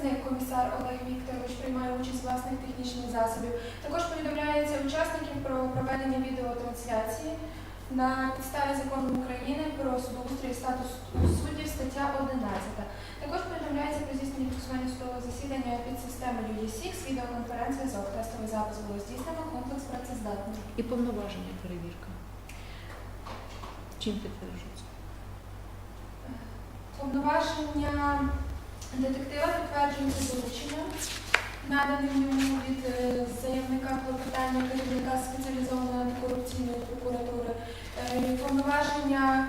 захисник комісар Олег Вікторович приймає участь власних технічних засобів. Також повідомляється учасників про проведення відеотрансляції на підставі закону України про судоустрій і статус суддів, стаття 11. Також повідомляється про здійснення фіксування судового засідання під системою UDSIX, відеоконференція ЗОК. Тестовий запис було здійснено, комплекс працездатний. І повноваження перевірка. Чим підтверджується? Повноваження детектива підтверджені дорученням, наданим йому від е, заявника клопотання керівника спеціалізованої антикорупційної прокуратури. Е, Повноваження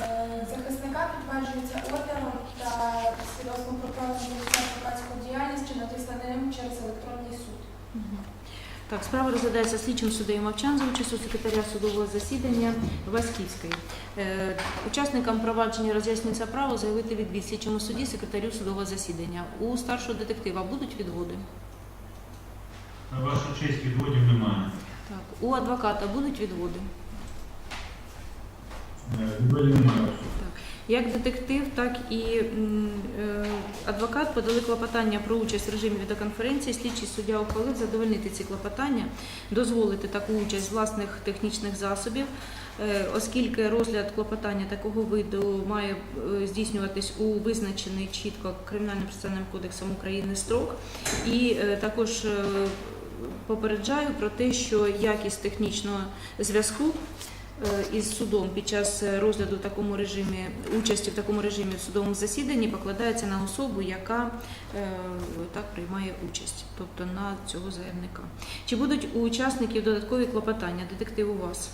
е, захисника підтверджуються ордером та свідоцтвом про адвокатську діяльність чи надісланим через електронний суд. Так, справа розглядається слідчим суддею Мовчан за участю секретаря судового засідання Васьківської. Е, учасникам провадження роз'яснюється право заявити відвід слідчому судді секретарю судового засідання. У старшого детектива будуть відводи? На вашу честь відводів немає. Так. У адвоката будуть відводи? Відводів немає. Як детектив, так і е, адвокат подали клопотання про участь в режимі відеоконференції. Слідчий суддя ухвалив задовольнити ці клопотання, дозволити таку участь власних технічних засобів, е, оскільки розгляд клопотання такого виду має е, здійснюватись у визначений чітко кримінальним процесуальним кодексом України строк. І також попереджаю про те, що якість технічного зв'язку із судом під час е, розгляду в такому режимі, участі в такому режимі в судовому засіданні покладається на особу, яка е, так приймає участь, тобто на цього заявника. Чи будуть у учасників додаткові клопотання? Детектив у вас?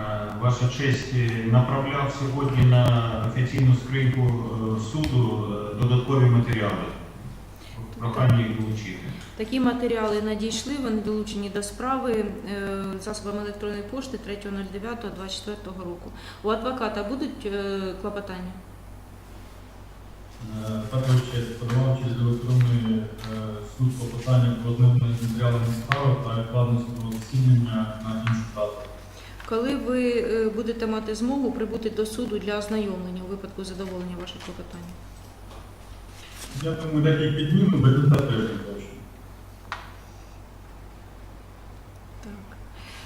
Е, Ваша честь е, направляв сьогодні на офіційну скриньку е, суду е, додаткові матеріали. Прохання їх долучити. Такі матеріали надійшли, вони долучені до справи е, засобами електронної пошти 3.09.24 року. У адвоката будуть е, клопотання? Е, Також подавав через електронний суд клопотання про ознайомлення з матеріалами справи та відкладення судового засідання на іншу дату. Коли ви будете мати змогу прибути до суду для ознайомлення у випадку задоволення ваших клопотань? Я думаю, днів, ну, без кінця тижня точно.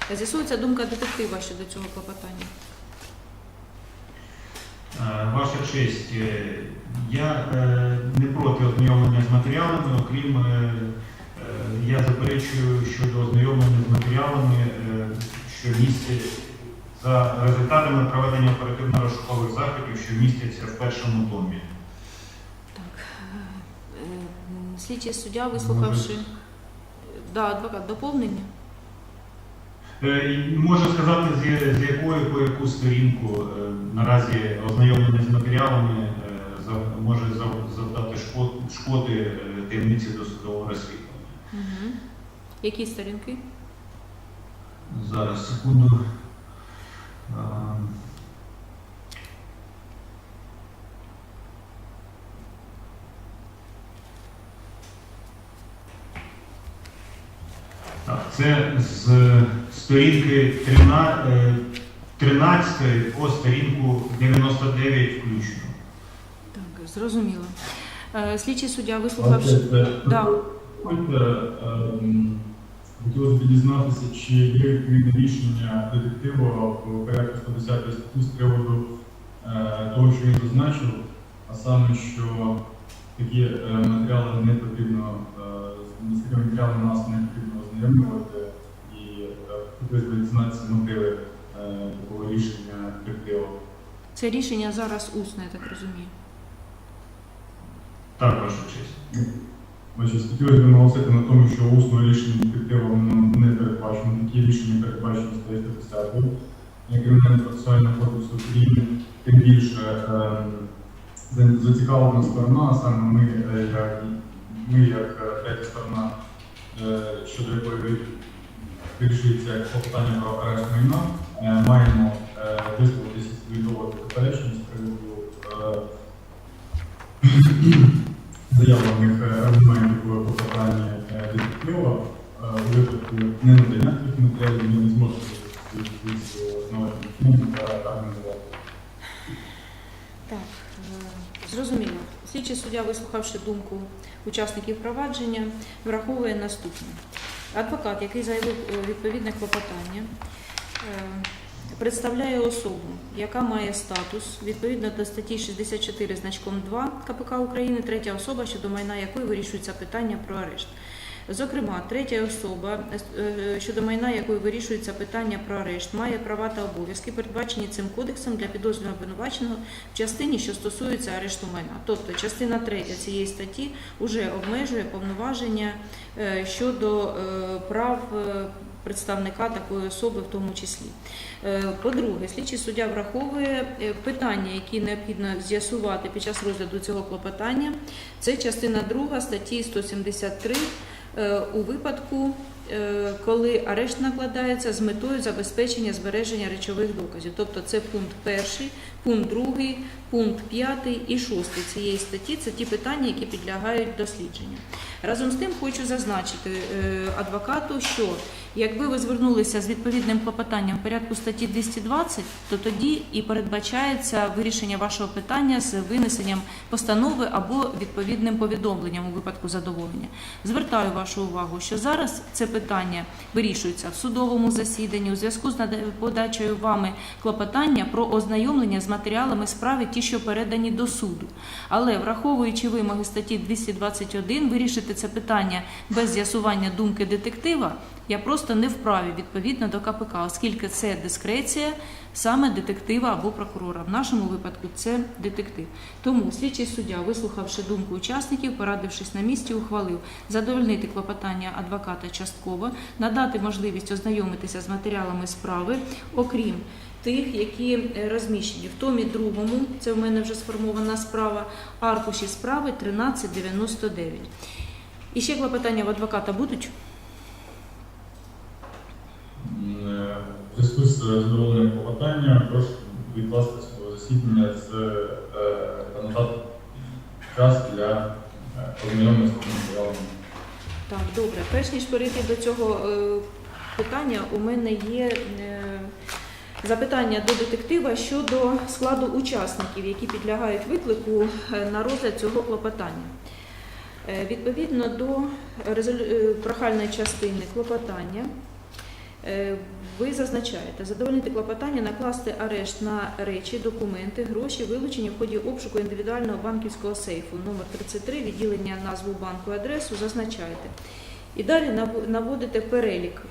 Так. З'ясується думка детектива щодо цього клопотання. Е, Ваша честь, е, я е, не проти ознайомлення з матеріалами, окрім я заперечую щодо ознайомлення з матеріалами, що містять за результатами проведення оперативно-розшукових заходів, що містяться в першому томі. Так. Е, м, Слідчий суддя, вислухавши. Да, адвокат, доповнення. Е, Можу сказати, з, з якої по яку сторінку е, наразі ознайомлення з матеріалами е, за- може зав- завдати шкод, шкоди е, таємниці досудового розслідування. Угу. Які сторінки? Зараз секунду. Е, Так, це з сторінки 13, е, 13 по сторінку 99 включно. Так, зрозуміло. Е, Слідчий суддя, вислухавши. Ем, хотілося б дізнатися, чи є відповідне рішення детектива в порядку 110 статті з приводу е, того, що він зазначив, а саме, що такі е, матеріали не потрібно, е, з такими матеріалами нас не потрібно ознайомлювати, і хотілося б дізнатися мотиви е, такого рішення детектива. Це рішення зараз усне, я так розумію. Так, ваша честь. Значить, хотілося б наголосити на тому, що усного рішення детектива не передбачено. Такі рішення передбачені статтею 110 Кримінального процесуального кодексу України. Тим більше ем, зацікавлена сторона, а саме ми, е, як, ми як е, третя сторона, щодо якої ви- вирішується клопотання про арешт майна, е, маємо е, висловитися свідомо заперечення з приводу е, заявлених е, аргументів у клопотанні е, детектива. Е, У випадку ненадання таких матеріалів ми не зможемо з основним та аргументувати. Так. е, Зрозуміло. Слідчий суддя, вислухавши думку учасників провадження, враховує наступне. Адвокат, який заявив е, відповідне клопотання, е, представляє особу, яка має статус відповідно до статті 64 значком 2 КПК України, третя особа, щодо майна якої вирішується питання про арешт. Зокрема, третя особа, е, щодо майна якої вирішується питання про арешт, має права та обов'язки, передбачені цим кодексом для підозрюваного обвинуваченого в частині, що стосується арешту майна. Тобто частина третя цієї статті вже обмежує повноваження е, щодо е, прав представника такої особи, в тому числі. По-друге, слідчий суддя враховує питання, які необхідно з'ясувати під час розгляду цього клопотання. Це частина 2 статті 173 е, у випадку, е, коли арешт накладається з метою забезпечення збереження речових доказів. Тобто це пункт перший, пункт другий, пункт п'ятий і шостий цієї статті. Це ті питання, які підлягають дослідженню. Разом з тим хочу зазначити е, адвокату, що якби ви звернулися з відповідним клопотанням в порядку статті 220, то тоді і передбачається вирішення вашого питання з винесенням постанови або відповідним повідомленням у випадку задоволення. Звертаю вашу увагу, що зараз це питання вирішується в судовому засіданні у зв'язку з подачею вами клопотання про ознайомлення з матеріалами справи, ті, що передані до суду. Але враховуючи вимоги статті 221, вирішити це питання без з'ясування думки детектива. Я просто не вправі відповідно до КПК, оскільки це дискреція саме детектива або прокурора. В нашому випадку це детектив. Тому слідчий суддя, вислухавши думку учасників, порадившись на місці, ухвалив задовольнити клопотання адвоката частково, надати можливість ознайомитися з матеріалами справи, окрім тих, які е, розміщені в томі другому, це в мене вже сформована справа, аркуші справи 1399. І ще клопотання в адвоката будуть? Е, В зв'язку з задоволенням клопотання прошу відкласти засідання з е, та надати час для е, ознайомлення з. Так, добре. Перш ніж перейти до цього е, питання, у мене є е, запитання до детектива щодо складу учасників, які підлягають виклику е, на розгляд цього клопотання. Е, Відповідно до е, прохальної частини клопотання, е, ви зазначаєте задовольнити клопотання, накласти арешт на речі, документи, гроші, вилучені в ході обшуку індивідуального банківського сейфу номер 33, відділення назву банку, адресу, зазначаєте. І далі наводите перелік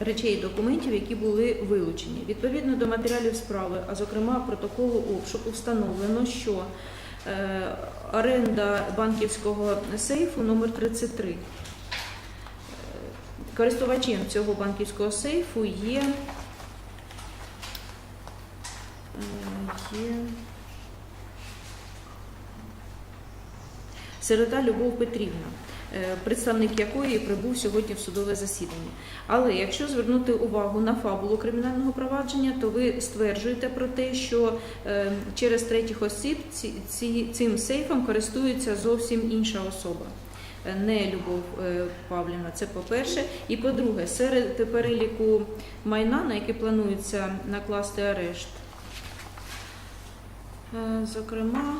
речей і документів, які були вилучені. Відповідно до матеріалів справи, а зокрема протоколу обшуку, встановлено, що е, оренда банківського сейфу номер 33 Користувачем цього банківського сейфу є, е, є Сирота Любов Петрівна, е, представник якої прибув сьогодні в судове засідання. Але якщо звернути увагу на фабулу кримінального провадження, то ви стверджуєте про те, що е, через третіх осіб цим сейфом користується зовсім інша особа. Не Любов е, Павлівна, це по-перше. І по-друге, серед переліку майна, на яке планується накласти арешт, е, зокрема,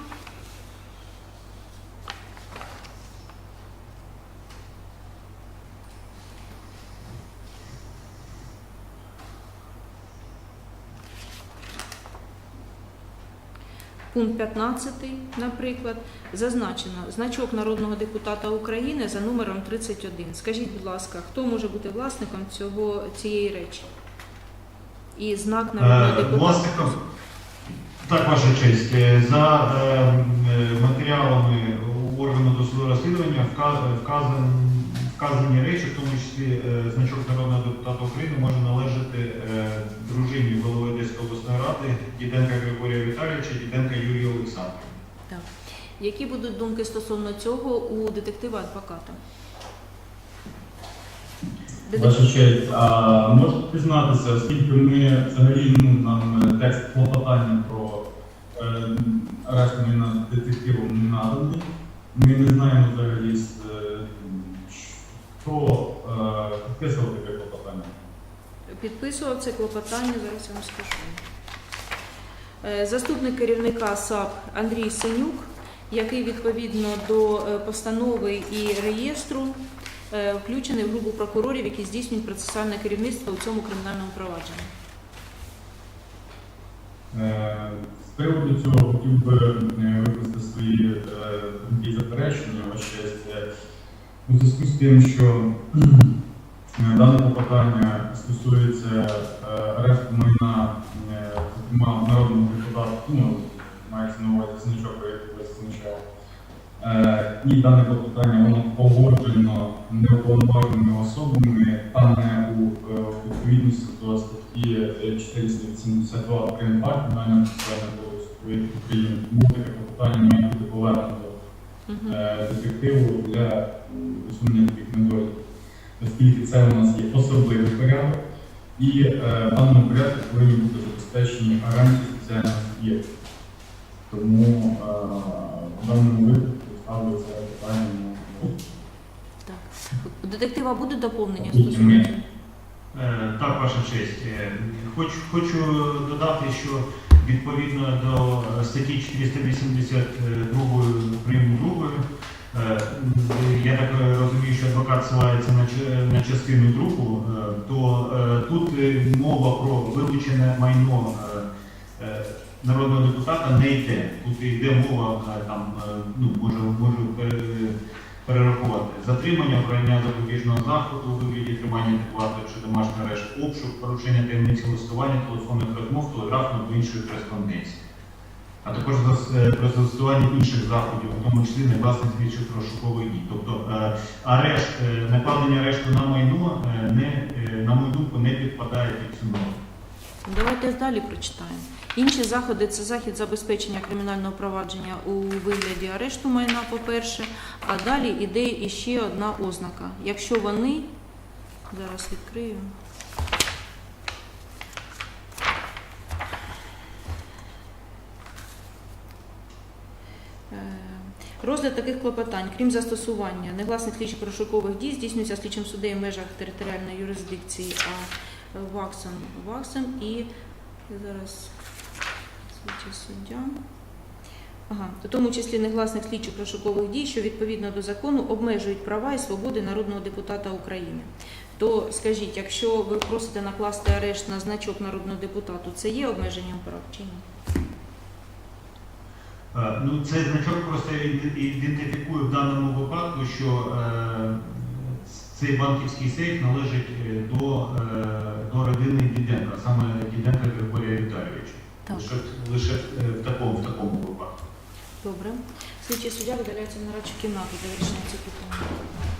Пункт 15, наприклад, зазначено значок народного депутата України за номером 31. Скажіть, будь ласка, хто може бути власником цього цієї речі? І знак народного Е, депутата. Власником, так, ваша честь, е, за е, матеріалами органу досудового розслідування вка- вказан, вказані речі, в тому числі е, значок народного депутата України може належати е, дружині ради Діденка Григорія Віталійовича, Діденка Юрії Олександрівни. Так. Які будуть думки стосовно цього у детектива адвоката? Ваша честь, а можете пізнатися, оскільки ми взагалі ну, нам е, текст клопотання про е, арешт майна детективом не наданий. Ми не знаємо взагалі, е, хто е, підписував таке клопотання. Підписував це клопотання, зараз я вам скажу. Е, Заступник керівника САП Андрій Синюк, який відповідно до е, постанови і реєстру е, включений в групу прокурорів, які здійснюють процесуальне керівництво у цьому кримінальному провадженні. З приводу цього хотів би е, свої думки і заперечення, У зв'язку з тим, що дане попитання стосується арешту майна, зокрема народному депутату, ну, мається на увазі значок, який ви зазначав. Е, І дане клопотання воно погоджено неуповноваженими особами, а не у е, відповідності до статті е, 482 Кримінального кримінального процесуального кодексу України. Тому таке клопотання має бути повернено е, детективу для усунення таких недоліків, оскільки це у нас є особливий порядок, і в даному порядку повинні бути забезпечені гарантії спеціальних суб'єктів. Тому е, в даному випадку ставиться питання на Так. У детектива буде доповнення Ні. стосовно? цього? Е, Так, ваша честь. Е, Хочу, хочу додати, що відповідно до статті 482 прим. 2, е, я так розумію, що адвокат ссилається на, частину другу, е, то е, тут е, мова про вилучене майно е, е, народного депутата не йде. Тут йде мова е, там, е, ну, можу, можу перерахувати. Затримання, обрання запобіжного заходу у вигляді тримання під чи домашній арешт, обшук, порушення таємниці листування, телефонних розмов, телеграфної або іншої кореспонденції. А також е, про застосування інших заходів, в тому числі негласних слідчих розшукових дій. Тобто е, арешт, е, накладення арешту на майно, не, на мою думку, не підпадає під цю норму. Давайте далі прочитаємо. Інші заходи це захід забезпечення кримінального провадження у вигляді арешту майна, по-перше, а далі іде іще одна ознака. Якщо вони, зараз відкрию. Е, Розгляд таких клопотань, крім застосування негласних слідчих розшукових дій, здійснюється слідчим суддею в межах територіальної юрисдикції, а е, ВАКСом, ВАКСом і зараз суддя. Ага, у тому числі негласних слідчих розшукових дій, що відповідно до закону обмежують права і свободи народного депутата України. То скажіть, якщо ви просите накласти арешт на значок народного депутату, це є обмеженням прав чи ні? Е, Ну, цей значок просто іде- ідентифікує в даному випадку, що е, цей банківський сейф належить е, до, до родини Діденка, саме Діденка Григорія Віталійовича. Лише, лише в такому, в такому випадку. Добре. Слідчий суддя видаляється на радшу кімнату для вирішення питання. питань.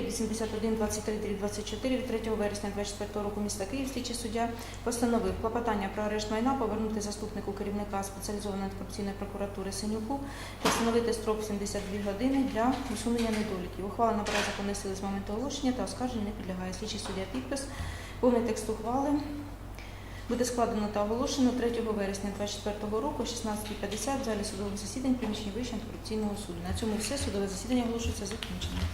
81 23 24 від 3 вересня 24 року міста Київ слідчий суддя постановив клопотання про арешт майна повернути заступнику керівника спеціалізованої антикорупційної прокуратури Синюку та встановити строк 72 години для усунення недоліків. Ухвала набирає законної сили з моменту оголошення та оскарження не підлягає. Слідчий суддя підпис. Повний текст ухвали буде складено та оголошено 3 вересня 2024 року о 16.50 в залі судових засідань приміщення Вищого антикорупційного суду. На цьому все судове засідання оголошується закінченим.